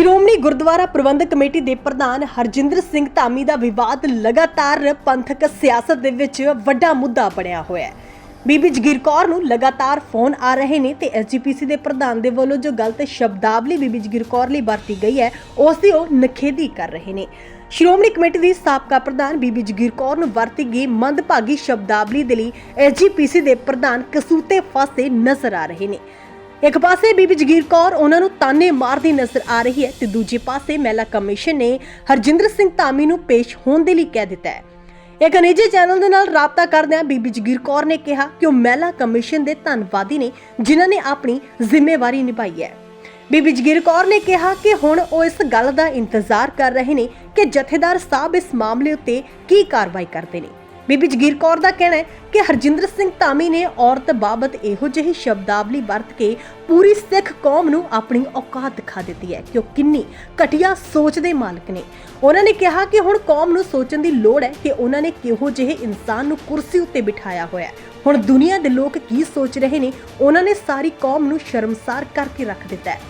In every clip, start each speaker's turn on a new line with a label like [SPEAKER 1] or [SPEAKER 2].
[SPEAKER 1] ਸ਼੍ਰੋਮਣੀ ਗੁਰਦੁਆਰਾ ਪ੍ਰਬੰਧਕ committee ਦੇ ਪ੍ਰਧਾਨ ਹਰਜਿੰਦਰ ਸਿੰਘ ਧਾਮੀ ਦਾ ਵਿਵਾਦ ਲਗਾਤਾਰ ਪੰਥਕ ਸਿਆਸਤ ਦੇ ਵਿੱਚ ਵੱਡਾ ਮੁੱਦਾ ਬਣਿਆ ਹੋਇਆ ਹੈ। ਬੀਬੀ ਜਗੀਰ ਕੌਰ ਨੂੰ ਲਗਾਤਾਰ ਫੋਨ ਆ ਰਹੇ ਨੇ ਤੇ ਐਸਜੀਪੀਸੀ ਦੇ ਪ੍ਰਧਾਨ ਦੇ ਵੱਲੋਂ ਜੋ ਗਲਤ ਸ਼ਬਦਾਵਲੀ ਬੀਬੀ ਜਗੀਰ ਕੌਰ ਲਈ ਵਰਤੀ ਗਈ ਹੈ, ਉਸ ਦੀ ਉਹ ਨਖੇਦੀ ਕਰ ਰਹੇ ਨੇ। ਸ਼੍ਰੋਮਣੀ ਕਮੇਟੀ ਦੀ ਸਾਬਕਾ ਪ੍ਰਧਾਨ ਬੀਬੀ ਜਗੀਰ ਕੌਰ ਨੂੰ ਵਰਤੀ ਗਈ ਮੰਦਭਾਗੀ ਸ਼ਬਦਾਵਲੀ ਦੇ ਲਈ ਐਸਜੀਪੀਸੀ ਦੇ ਪ੍ਰਧਾਨ ਕਸੂਤੇ ਫਾਸੇ ਨਜ਼ਰ ਆ ਰਹੇ ਨੇ। ਇੱਕ ਪਾਸੇ ਬੀਬੀ ਜਗੀਰ ਕੌਰ ਉਹਨਾਂ ਨੂੰ ਤਾਨੇ ਮਾਰਦੀ ਨਜ਼ਰ ਆ ਰਹੀ ਹੈ ਤੇ ਦੂਜੇ ਪਾਸੇ ਮਹਿਲਾ ਕਮਿਸ਼ਨ ਨੇ ਹਰਜਿੰਦਰ ਸਿੰਘ ਧਾਮੀ ਨੂੰ ਪੇਸ਼ ਹੋਣ ਦੇ ਲਈ ਕਹਿ ਦਿੱਤਾ ਹੈ। ਇੱਕ ਨਿੱਜੀ ਚੈਨਲ ਦੇ ਨਾਲ ਰਾਬਤਾ ਕਰਦਿਆਂ ਬੀਬੀ ਜਗੀਰ ਕੌਰ ਨੇ ਕਿਹਾ ਕਿ ਉਹ ਮਹਿਲਾ ਕਮਿਸ਼ਨ ਦੇ ਧੰਨਵਾਦੀ ਨੇ, ਜਿਨ੍ਹਾਂ ਨੇ ਆਪਣੀ ਜ਼ਿੰਮੇਵਾਰੀ ਨਿਭਾਈ ਹੈ। ਬੀਬੀ ਜਗੀਰ ਕੌਰ ਨੇ ਕਿਹਾ ਕਿ ਹੁਣ ਉਹ ਇਸ ਗੱਲ ਦਾ ਇੰਤਜ਼ਾਰ ਕਰ ਰਹੇ ਨੇ ਕਿ ਜਥੇਦਾਰ ਸਾਹਿਬ ਇਸ ਮਾਮਲੇ ਉੱਤੇ ਕੀ ਕਾਰਵਾਈ ਕਰਦੇ ਨੇ। ਬੀਬੀ ਜਗੀਰ ਕੌਰ ਦਾ ਕਹਿਣਾ ਹੈ ਕਿ ਹਰਜਿੰਦਰ ਸਿੰਘ ਧਾਮੀ ਨੇ ਔਰਤ ਬਾਬਤ ਇਹੋ ਜਿਹੀ ਸ਼ਬਦਾਵਲੀ ਵਰਤ ਕੇ ਪੂਰੀ ਸਿੱਖ ਕੌਮ ਨੂੰ ਆਪਣੀ ਔਕਾਤ ਦਿਖਾ ਦਿੱਤੀ ਹੈ ਕਿ ਉਹ ਕਿੰਨੀ ਘਟੀਆ ਸੋਚ ਦੇ ਮਾਲਕ ਨੇ। ਉਹਨਾਂ ਨੇ ਕਿਹਾ ਕਿ ਹੁਣ ਕੌਮ ਨੂੰ ਸੋਚਣ ਦੀ ਲੋੜ ਹੈ ਕਿ ਉਹਨਾਂ ਨੇ ਕਿਹੋ ਜਿਹੇ ਇਨਸਾਨ ਨੂੰ ਕੁਰਸੀ ਉੱਤੇ ਬਿਠਾਇਆ ਹੋਇਆ ਹੈ। ਹੁਣ ਦੁਨੀਆ ਦੇ ਲੋਕ ਕੀ ਸੋਚ ਰਹੇ ਨੇ, ਉਹਨਾਂ ਨੇ ਸਾਰੀ ਕੌਮ ਨੂੰ ਸ਼ਰਮਸਾਰ ਕਰਕੇ ਰੱਖ ਦਿੱਤਾ ਹੈ।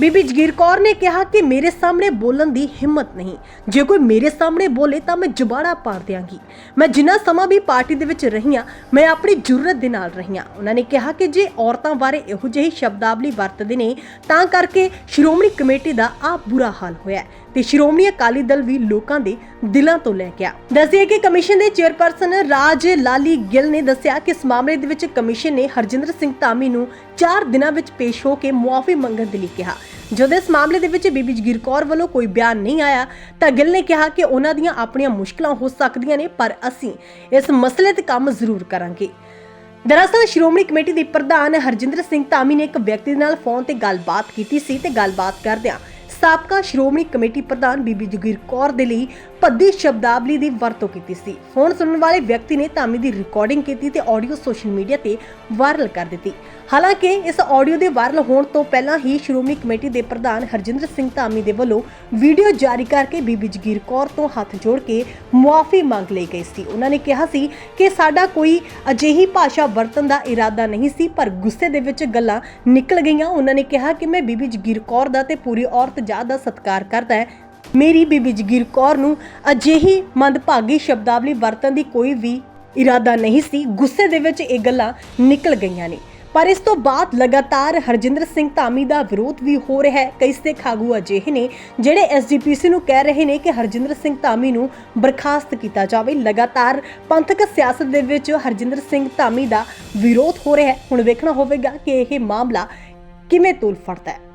[SPEAKER 1] ਬੀਬੀ ਜਗੀਰ ਕੌਰ ਨੇ ਕਿਹਾ ਕਿ ਮੇਰੇ ਸਾਹਮਣੇ ਬੋਲਣ ਦੀ ਹਿੰਮਤ ਨਹੀਂ। ਜੇ ਕੋਈ ਮੇਰੇ ਸਾਹਮਣੇ ਬੋਲੇ ਤਾਂ ਮੈਂ ਜੁਬਾੜਾ ਪਾੜ ਦਿਆਂਗੀ। ਮੈਂ ਜਿੰਨਾ ਸਮਾਂ ਵੀ ਪਾਰਟੀ ਦੇ ਵਿੱਚ ਰਹੀ ਮੈਂ ਆਪਣੀ ਜੁਰਤ ਦੇ ਨਾਲ ਰਹੀ ਹਾਂ ਉਹਨਾਂ ਨੇ ਕਿਹਾ ਕਿ ਜੇ ਔਰਤਾਂ ਬਾਰੇ ਇਹੋ ਜਿਹੀ ਸ਼ਬਦਾਵਲੀ ਵਰਤਦੇ ਨੇ, ਤਾਂ ਕਰਕੇ ਸ਼੍ਰੋਮਣੀ ਕਮੇਟੀ ਦਾ ਆ ਬੁਰਾ ਹਾਲ ਹੋਇਆ ਤੇ ਸ਼੍ਰੋਮਣੀ ਅਕਾਲੀ ਦਲ ਵੀ ਲੋਕਾਂ ਦੇ ਦਿਲਾਂ ਤੋਂ ਲੈ ਗਿਆ ਦੱਸਿਆ ਕਿ ਕਮਿਸ਼ਨ ਦੇ ਚੇਅਰਪਰਸਨ ਰਾਜ ਲਾਲੀ ਗਿੱਲ ਨੇ ਦੱਸਿਆ ਕਿ ਇਸ ਮਾਮਲੇ ਦੇ ਵਿੱਚ ਕਮਿਸ਼ਨ ਨੇ ਹਰਜਿੰਦਰ ਸਿੰਘ ਧਾਮੀ ਨੂੰ 4 ਦਿਨਾਂ ਵਿੱਚ ਪੇਸ਼ ਹੋ ਕੇ ਮੁਆਫੀ ਮੰਗਣ ਦੇ ਲਈ ਕਿਹਾ। ਜਦੋਂ ਇਸ ਮਾਮਲੇ ਦੇ ਵਿੱਚ ਬੀਬੀ ਜਗੀਰ ਕੌਰ ਵੱਲੋਂ ਕੋਈ ਬਿਆਨ ਨਹੀਂ ਆਇਆ, ਤਾਂ ਗਿੱਲ ਨੇ ਕਿਹਾ ਕਿ ਉਹਨਾਂ ਦੀਆਂ ਆਪਣੀਆਂ ਮੁਸ਼ਕਲਾਂ ਹੋ ਸਕਦੀਆਂ ਨੇ, ਪਰ ਅਸੀਂ ਇਸ ਮਸਲੇ ਤੇ ਕੰਮ ਜ਼ਰੂਰ ਕਰਾਂਗੇ। ਦਰਅਸਲ, ਸ਼੍ਰੋਮਣੀ ਕਮੇਟੀ ਦੇ ਪ੍ਰਧਾਨ ਹਰਜਿੰਦਰ ਸਿੰਘ ਧਾਮੀ ਨੇ ਇੱਕ ਵਿਅਕਤੀ ਨਾਲ ਫੋਨ ਤੇ ਗੱਲਬਾਤ ਕੀਤੀ ਸੀ ਤੇ ਗੱਲਬਾਤ ਕਰਦਿਆਂ ਸਾਬਕਾ ਸ਼੍ਰੋਮਣੀ ਕਮੇਟੀ ਪ੍ਰਧਾਨ ਬੀਬੀ ਜਗੀਰ ਕੌਰ ਦੇ ਲਈ ਭੱਦੀ ਸ਼ਬਦਾਵਲੀ ਦੀ ਵਰਤੋਂ ਕੀਤੀ ਸੀ। ਫੋਨ ਸੁਣਨ ਵਾਲੇ ਵਿਅਕਤੀ ਨੇ ਧਾਮੀ ਦੀ ਰਿਕਾਰਡਿੰਗ ਕੀਤੀ ਤੇ ਆਡੀਓ ਸੋਸ਼ਲ ਮੀਡੀਆ ਤੇ ਵਾਇਰਲ ਕਰ ਦਿੱਤੀ। ਹਾਲਾਂਕਿ, ਇਸ ਆਡੀਓ ਦੇ ਵਾਇਰਲ ਹੋਣ ਤੋਂ ਪਹਿਲਾਂ ਹੀ ਸ਼੍ਰੋਮਣੀ ਕਮੇਟੀ ਦੇ ਪ੍ਰਧਾਨ ਹਰਜਿੰਦਰ ਸਿੰਘ ਧਾਮੀ ਦੇ ਵੱਲੋਂ ਵੀਡੀਓ ਜਾਰੀ ਕਰਕੇ ਬੀਬੀ ਜਗੀਰ ਕੌਰ ਤੋਂ ਹੱਥ ਜੋੜ ਕੇ ਮੁਆਫੀ ਮੰਗ ਲਈ ਗਈ ਸੀ। ਉਹਨਾਂ ਨੇ ਕਿਹਾ ਸੀ ਕਿ ਸਾਡਾ ਕੋਈ ਅਜਿਹੀ ਭਾਸ਼ਾ ਵਰਤਣ ਦਾ ਇਰਾਦਾ ਨਹੀਂ ਸੀ, ਪਰ ਗੁੱਸੇ ਦੇ ਵਿੱਚ ਗੱਲਾਂ ਨਿਕਲ ਗਈਆਂ। ਉਹਨਾਂ ਨੇ ਕਿਹਾ ਕਿ ਮੈਂ ਬੀਬੀ ਜਗੀਰ ਕੌਰ ਦਾ ਤੇ ਪੂਰੀ ਔਰਤ ਜਾਤ ਦਾ ਸਤਿਕਾਰ ਕਰਦਾ ਹੈ। ਮੇਰੀ ਬੀਬੀ ਜਗੀਰ ਕੌਰ ਨੂੰ ਅਜਿਹੀ ਮੰਦਭਾਗੀ ਸ਼ਬਦਾਵਲੀ ਵਰਤਣ ਦੀ ਕੋਈ ਵੀ ਇਰਾਦਾ ਨਹੀਂ ਸੀ। ਗੁੱਸੇ ਦੇ ਵਿੱਚ ਇਹ ਗੱਲਾਂ ਨਿਕਲ ਗਈਆਂ ਨੇ। ਪਰ ਇਸ ਤੋਂ ਬਾਅਦ ਲਗਾਤਾਰ ਹਰਜਿੰਦਰ ਸਿੰਘ ਧਾਮੀ ਦਾ ਵਿਰੋਧ ਵੀ ਹੋ ਰਿਹਾ ਹੈ। ਕਈ ਸਿੱਖ ਆਗੂ ਅਜਿਹੇ ਨੇ ਜਿਹੜੇ ਐਸਜੀਪੀਸੀ ਨੂੰ ਕਹਿ ਰਹੇ ਨੇ ਕਿ ਹਰਜਿੰਦਰ ਸਿੰਘ ਧਾਮੀ ਨੂੰ ਬਰਖਾਸਤ ਕੀਤਾ ਜਾਵੇ। ਲਗਾਤਾਰ ਪੰਥਕ ਸਿਆਸਤ ਦੇ ਵਿੱਚ ਹਰਜਿੰਦਰ ਸਿੰਘ ਧਾਮੀ ਦਾ ਵਿਰੋਧ ਹੋ ਰਿਹਾ ਹੈ। ਹੁਣ ਵੇਖਣਾ ਹੋਵੇਗਾ ਕਿ ਇਹ ਮਾਮਲਾ ਕਿਵੇਂ ਤੁਲ ਫੜਦਾ ਹੈ।